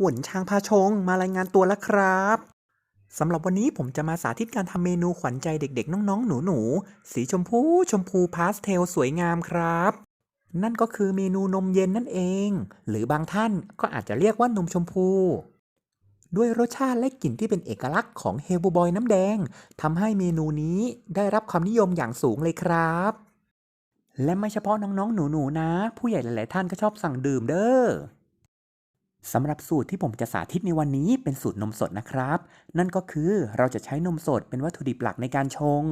หวนช้างพาชงมารายงานตัวแล้วครับสำหรับวันนี้ผมจะมาสาธิตการทำเมนูขวัญใจเด็กๆ น้องๆ หนูๆ สีชมพูชมพูพาสเทลสวยงามครับ นั่นก็คือเมนูนมเย็นนั่นเอง หรือบางท่านก็อาจจะเรียกว่านมชมพู ด้วยรสชาติและกลิ่นที่เป็นเอกลักษณ์ของเฮลบูบอยน้ำแดงทำให้เมนูนี้ได้รับความนิยมอย่างสูงเลยครับ และไม่เฉพาะน้องๆ หนูๆ นะ ผู้ใหญ่หลายๆ ท่านก็ชอบสั่งดื่มเด้อ สำหรับสูตรที่ผมจะสาธิตในวันนี้เป็นสูตรนมสดนะครับ นั่นก็คือเราจะใช้นมสดเป็นวัตถุดิบหลักในการชง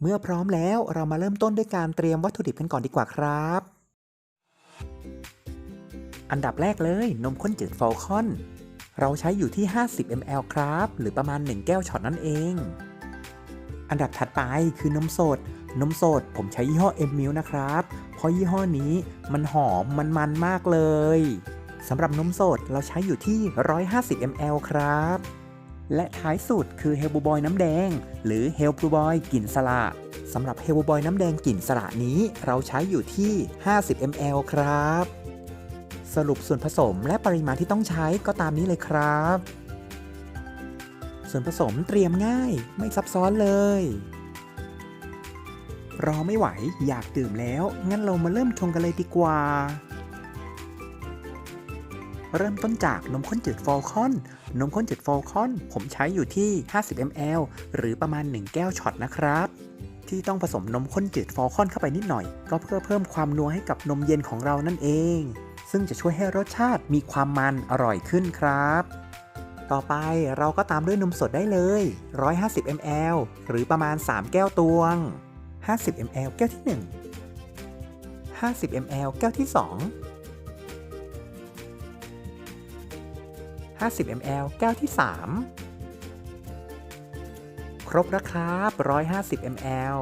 เมื่อพร้อมแล้วเรามาเริ่มต้นด้วยการเตรียมวัตถุดิบกันก่อนดีกว่าครับ อันดับแรกเลยนมข้นจืดฟอลคอน เราใช้อยู่ที่ 50 ml ครับ หรือประมาณ 1 แก้วช็อตนั่นเอง อันดับถัดไปคือนมสดนมสดผมใช้ยี่ห้อ M Milk นะครับ เพราะยี่ห้อนี้มันหอมมันมันมากเลย สำหรับนมสดเราใช้อยู่ที่ 150 ml ครับ และท้ายสุดคือเฮลบูบอยน้ำแดง หรือเฮลบูบอยกลิ่นสละสำหรับเฮลบูบอยน้ำแดงกลิ่นสละนี้ เราใช้อยู่ที่ 50 ml ครับ สรุปส่วนผสมและปริมาณที่ต้องใช้ก็ตามนี้เลยครับ ส่วนผสมเตรียมง่ายไม่ซับซ้อนเลยรอไม่ไหวอยากดื่มแล้ว งั้นเรามาเริ่มชงกันเลยดีกว่า เริ่มต้นจากนมข้นจืดฟอลคอน นมข้นจืดฟอลคอน ผมใช้อยู่ที่ 50 ml หรือประมาณ 1 แก้วช็อตนะครับ ที่ต้องผสมนมข้นจืดฟอลคอนเข้าไปนิดหน่อย ก็เพื่อเพิ่มความนัวให้กับนมเย็นของเรานั่นเอง ซึ่งจะช่วยให้รสชาติมีความมันอร่อยขึ้นครับ ต่อไปเราก็ตามด้วยนมสดได้เลย 150 ml หรือประมาณ 3 แก้วตวง 50 ml แก้วที่ 1 50 ml แก้วที่ 2 50 ml แก้วที่ 3 ครบแล้วครับ 150 ml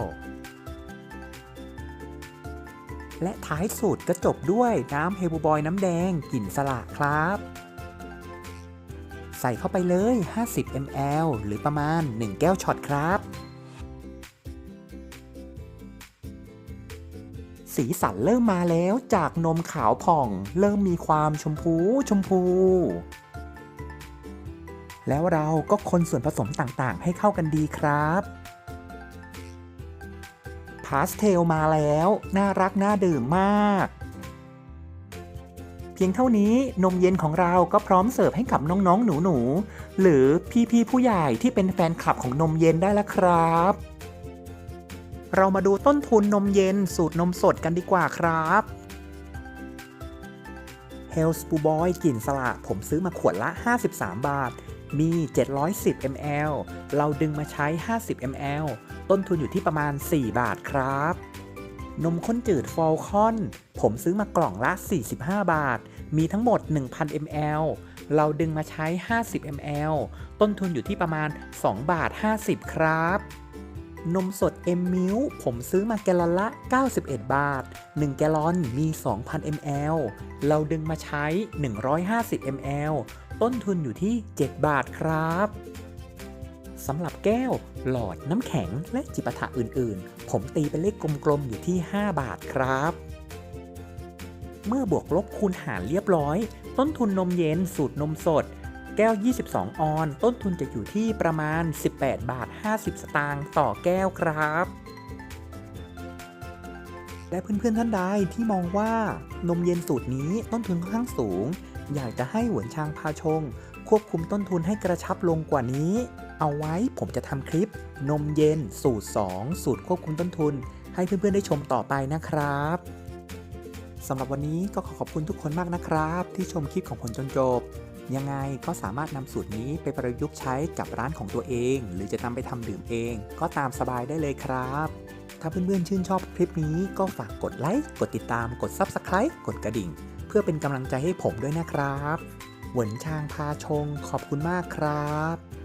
และท้ายสุดก็จบด้วยน้ำเฮลบูบอยน้ำแดงกลิ่นสละครับ ใส่เข้าไปเลย 50 ml หรือประมาณ 1 แก้วช็อตครับ สีสันเริ่มมาแล้วจากนมขาวผ่อง เริ่มมีความชมพูชมพู แล้วเราก็คนส่วนผสมต่างๆ ให้เข้ากันดีครับพาสเทลมาแล้ว น่ารัก น่าดื่มมาก เพียงเท่านี้นมเย็นของเราก็พร้อมเสิร์ฟให้กับน้องๆ หนูๆ หรือพี่ๆ ผู้ใหญ่ที่เป็นแฟนคลับของนมเย็นได้แล้วครับ เรามาดูต้นทุนนมเย็นสูตรนมสดกันดีกว่าครับ h e l s p o o Boy กลิ่นสละผมซื้อมาขวดละ 53 บาท มี 710 ml เราดึงมาใช้ 50 ml ต้นทุนอยู่ที่ประมาณ 4 บาทครับ นมข้นจืดฟอลคอน ผมซื้อมากล่องละ 45 บาท มีทั้งหมด 1,000 ml เราดึงมาใช้ 50 ml ต้นทุนอยู่ที่ประมาณ 2 บาท 50 ครับ นมสด M m i l ผมซื้อมาแกลลอนละ 91 บาท 1 แกลลอนมี 2,000 ml เราดึงมาใช้ 150 ml ต้นทุนอยู่ที่ 7 บาทครับสำหรับแก้ว หลอดน้ำแข็งและจิปาถะอื่นๆ ผมตีเป็นเลขกลมๆอยู่ที่ 5 บาทครับ เมื่อบวกลบคูณหารเรียบร้อย ต้นทุนนมเย็นสูตรนมสด แก้ว 22 ออน ต้นทุนจะอยู่ที่ประมาณ 18 บาท 50 สตางค์ต่อแก้วครับ และเพื่อนๆท่านใดที่มองว่านมเย็นสูตรนี้ต้นทุนค่อนข้างสูง อยากจะให้หวนชางพาชง ควบคุมต้นทุนให้กระชับลงกว่านี้ เอาไว้ผมจะทำคลิป นมเย็นสูตร 2 สูตรควบคุมต้นทุน ให้เพื่อนๆได้ชมต่อไปนะครับสำหรับวันนี้ก็ขอขอบคุณทุกคนมากนะครับ ที่ชมคลิปของผมจนจบ ยังไงก็สามารถนำสูตรนี้ไปประยุกต์ใช้กับร้านของตัวเอง หรือจะนำไปทำดื่มเอง ก็ตามสบายได้เลยครับ ถ้าเพื่อนๆชื่นชอบคลิปนี้ก็ฝากกดไลค์กดติดตามกด Subscribe กดกระดิ่ง เพื่อเป็นกำลังใจให้ผมด้วยนะครับ หวนชางพาชงขอบคุณมากครับ